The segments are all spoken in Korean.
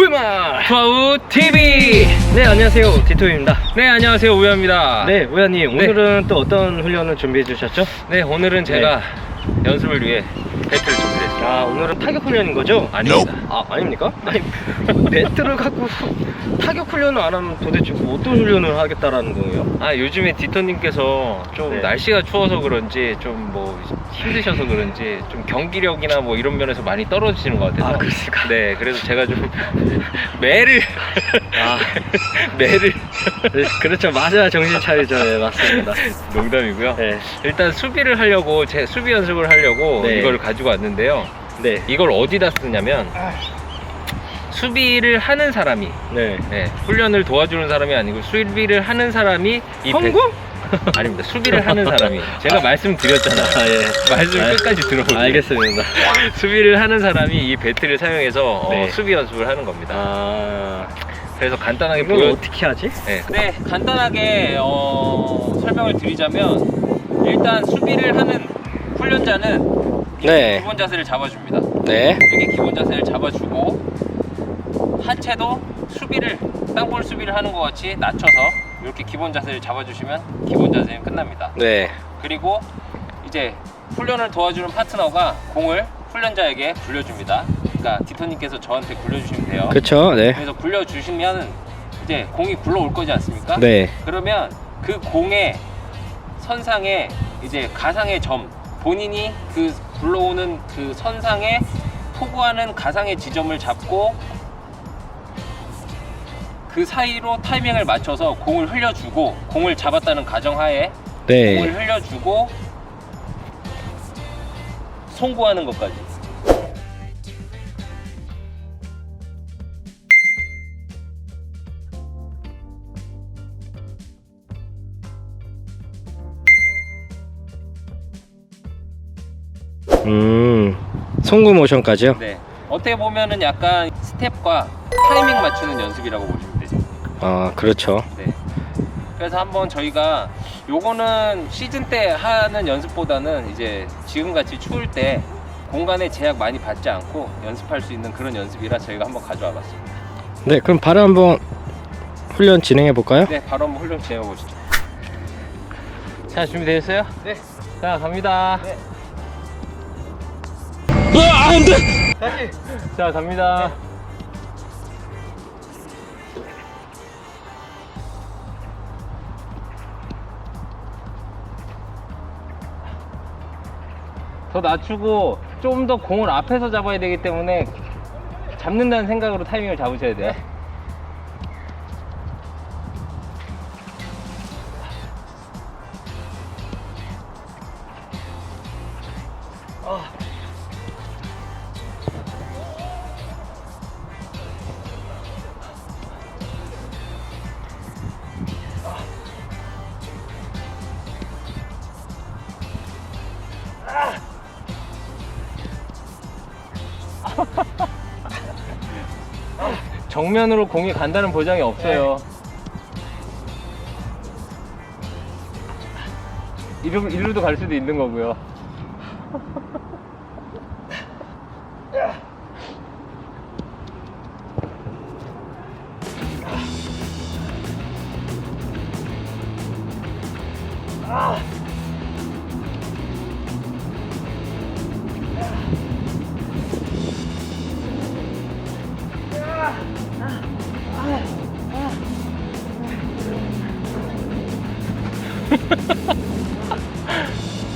후이마 투아우 TV. 네 안녕하세요 디토입니다 네 안녕하세요 우야입니다. 네 우야님 네. 오늘은 또 어떤 훈련을 준비해 주셨죠? 네 오늘은 제가 연습을 위해 배틀을 준비했습니다. 아 오늘은 타격 훈련인 거죠? 아닙니다. 아 아닙니까? 아니 배트를 갖고 타격 훈련을 안 하면 도대체 뭐 어떤 훈련을 하겠다라는 거예요? 아 요즘에 디터님께서 좀 네. 날씨가 추워서 그런지 좀 뭐 힘드셔서 그런지 좀 경기력이나 뭐 이런 면에서 많이 떨어지시는 것 같아서 아, 그렇습니까? 네 그래서 제가 좀 매를 아. 매를 네, 그렇죠 맞아야 정신 차리죠 네 맞습니다 농담이고요. 네, 일단 수비를 하려고 제 수비 연습을 하려고 네. 이걸 가지고 왔는데요. 네, 이걸 어디다 쓰냐면 수비를 하는 사람이 네. 네, 훈련을 도와주는 사람이 아니고 수비를 하는 사람이 이 험구? 배- 아닙니다. 수비를 하는 사람이 제가 말씀드렸잖아요. 아, 예. 말씀 아, 끝까지 들어보세요. 알겠습니다 수비를 하는 사람이 이 배트를 사용해서 어, 네. 수비 연습을 하는 겁니다. 아 그래서 간단하게 이걸 보여. 어떻게 하지? 네. 네, 간단하게 어, 설명을 드리자면 일단 수비를 하는 훈련자는 네. 기본 자세를 잡아줍니다. 네 여기 기본 자세를 잡아주고 하체도 수비를 땅볼 수비를 하는 것 같이 낮춰서 이렇게 기본 자세를 잡아주시면 기본 자세는 끝납니다. 네. 그리고 이제 훈련을 도와주는 파트너가 공을 훈련자에게 굴려줍니다. 그러니까 디터님께서 저한테 굴려주시면 돼요. 그쵸 네 그래서 굴려주시면 이제 공이 굴러올 거지 않습니까? 네. 그러면 그 공의 선상에 이제 가상의 점 본인이 그 굴러오는 그 선상에 포구하는 가상의 지점을 잡고 그 사이로 타이밍을 맞춰서 공을 흘려주고 공을 잡았다는 가정하에 네. 공을 흘려주고 송구하는 것까지 음, 송구 모션까지요? 네 어떻게 보면은 약간 스텝과 타이밍 맞추는 연습이라고 보시면 되죠 아, 그렇죠. 네. 그래서 한번 저희가 요거는 시즌 때 하는 연습보다는 이제 지금 같이 추울 때 공간에 제약 많이 받지 않고 연습할 수 있는 그런 연습이라 저희가 한번 가져와 봤습니다. 네, 그럼 바로 한번 훈련 진행해 볼까요? 네, 바로 한번 훈련 진행해 보시죠. 자, 준비되셨어요? 네. 자, 갑니다. 네. 아, 안 돼! 다시! 자, 갑니다. 더 낮추고 좀 더 공을 앞에서 잡아야 되기 때문에 잡는다는 생각으로 타이밍을 잡으셔야 돼요. 정면으로 공이 간다는 보장이 없어요. 이루, 이루도 갈 수도 있는 거고요.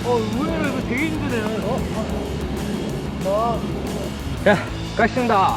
어, 의외로 이거 되게 힘드네요. 어? 자, 가신다.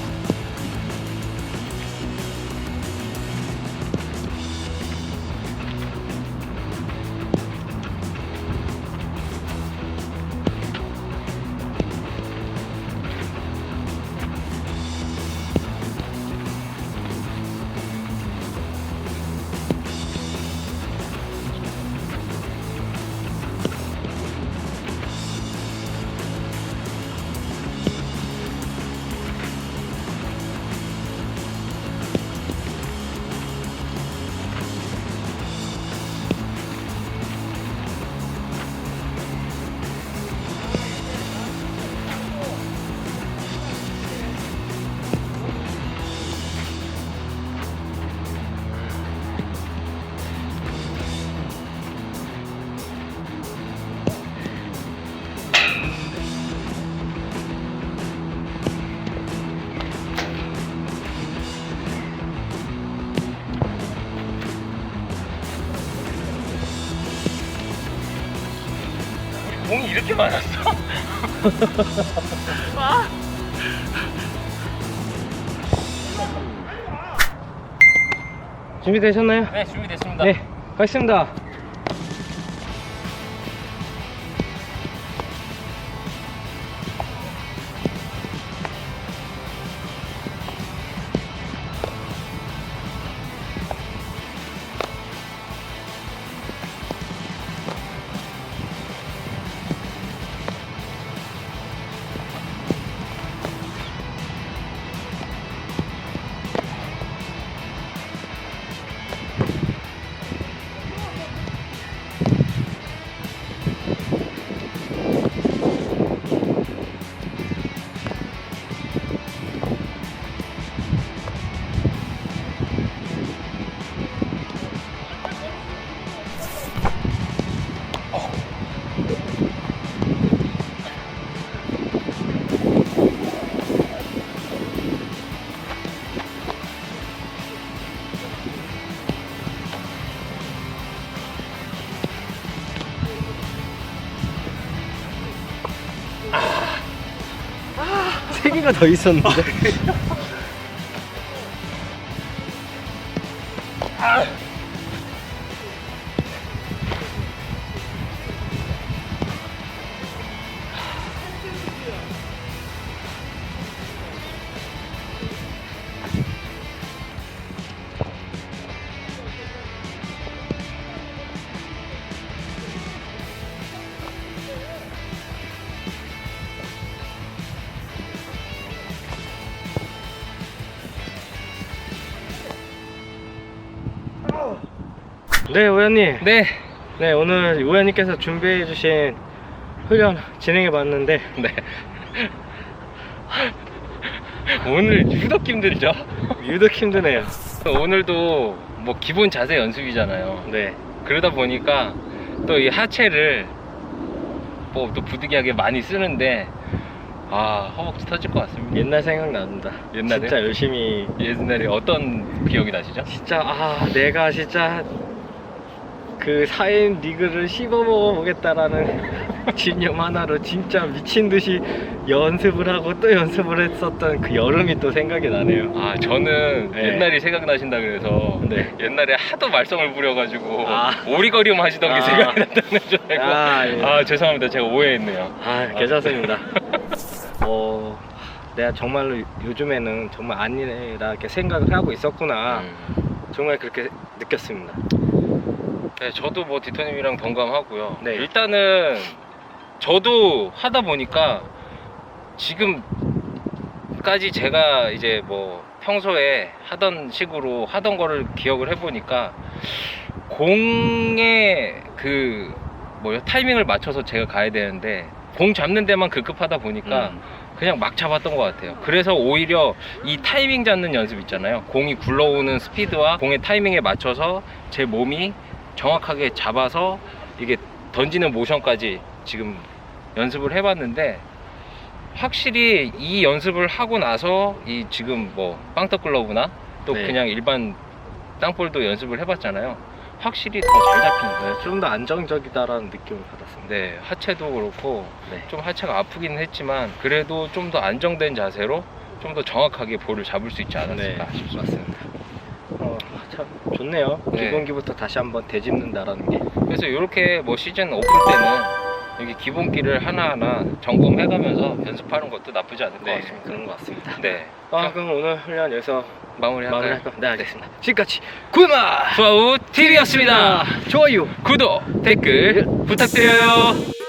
공이 이렇게 많았어? 아. 준비되셨나요? 네, 준비됐습니다. 네, 가겠습니다. 세 개가 더 있었는데. 네, 오현님. 네. 네, 오늘 오현님께서 준비해주신 훈련 진행해봤는데, 네. 오늘 유독 힘들죠? 유독 힘드네요. 오늘도 뭐 기본 자세 연습이잖아요. 네. 그러다 보니까 또 이 하체를 뭐 또 부득이하게 많이 쓰는데 아 허벅지 터질 것 같습니다. 옛날 생각난다. 옛날에? 진짜 열심히. 옛날에 어떤 기억이 나시죠? 진짜, 아, 내가 진짜 그 4인 리그를 씹어 먹어 보겠다라는 집념 하나로 진짜 미친 듯이 연습을 하고 또 연습을 했었던 그 여름이 또 생각이 나네요. 아 저는 네. 옛날이 생각나신다 그래서 네. 옛날에 하도 말썽을 부려가지고 아. 오리거리움 하시던 게 아. 생각이 났다는 줄 알고 아, 아, 예. 죄송합니다 제가 오해했네요 아, 괜찮습니다. 어, 내가 정말로 요즘에는 정말 안일하게 생각을 하고 있었구나. 음. 정말 그렇게 느꼈습니다. 네, 저도 뭐 디토님이랑 동감하고요. 네. 일단은 저도 하다 보니까 지금까지 제가 이제 뭐 평소에 하던 식으로 하던 거를 기억을 해보니까 공의 그 뭐요 타이밍을 맞춰서 제가 가야 되는데 공 잡는 데만 급급하다 보니까 음. 그냥 막 잡았던 것 같아요. 그래서 오히려 이 타이밍 잡는 연습 있잖아요. 공이 굴러오는 스피드와 공의 타이밍에 맞춰서 제 몸이 정확하게 잡아서 이게 던지는 모션까지 지금 연습을 해봤는데 확실히 이 연습을 하고 나서 이 지금 뭐 빵떡 글러브나 또 네. 그냥 일반 땅볼도 연습을 해봤잖아요. 확실히 더 잘 잡히는 거예요. 네, 좀더 안정적이다라는 느낌을 받았습니다. 네, 하체도 그렇고 네. 좀 하체가 아프긴 했지만 그래도 좀 더 안정된 자세로 좀 더 정확하게 볼을 잡을 수 있지 않았을까 네, 싶습니다. 맞습니다. 어, 참 좋네요. 네. 기본기부터 다시 한번 되짚는다라는 게. 그래서 이렇게 뭐 시즌 오플 때는 여기 기본기를 하나하나 점검해가면서 연습하는 것도 나쁘지 않을 것 같습니다. 그런 것 같습니다. 네, 아, 그럼 오늘 훈련 여기서 마무리할까요? 마무리할까요? 네, 알겠습니다. 지금까지 구마 수아우 TV였습니다. 좋아요. 구독, 댓글 부탁드려요.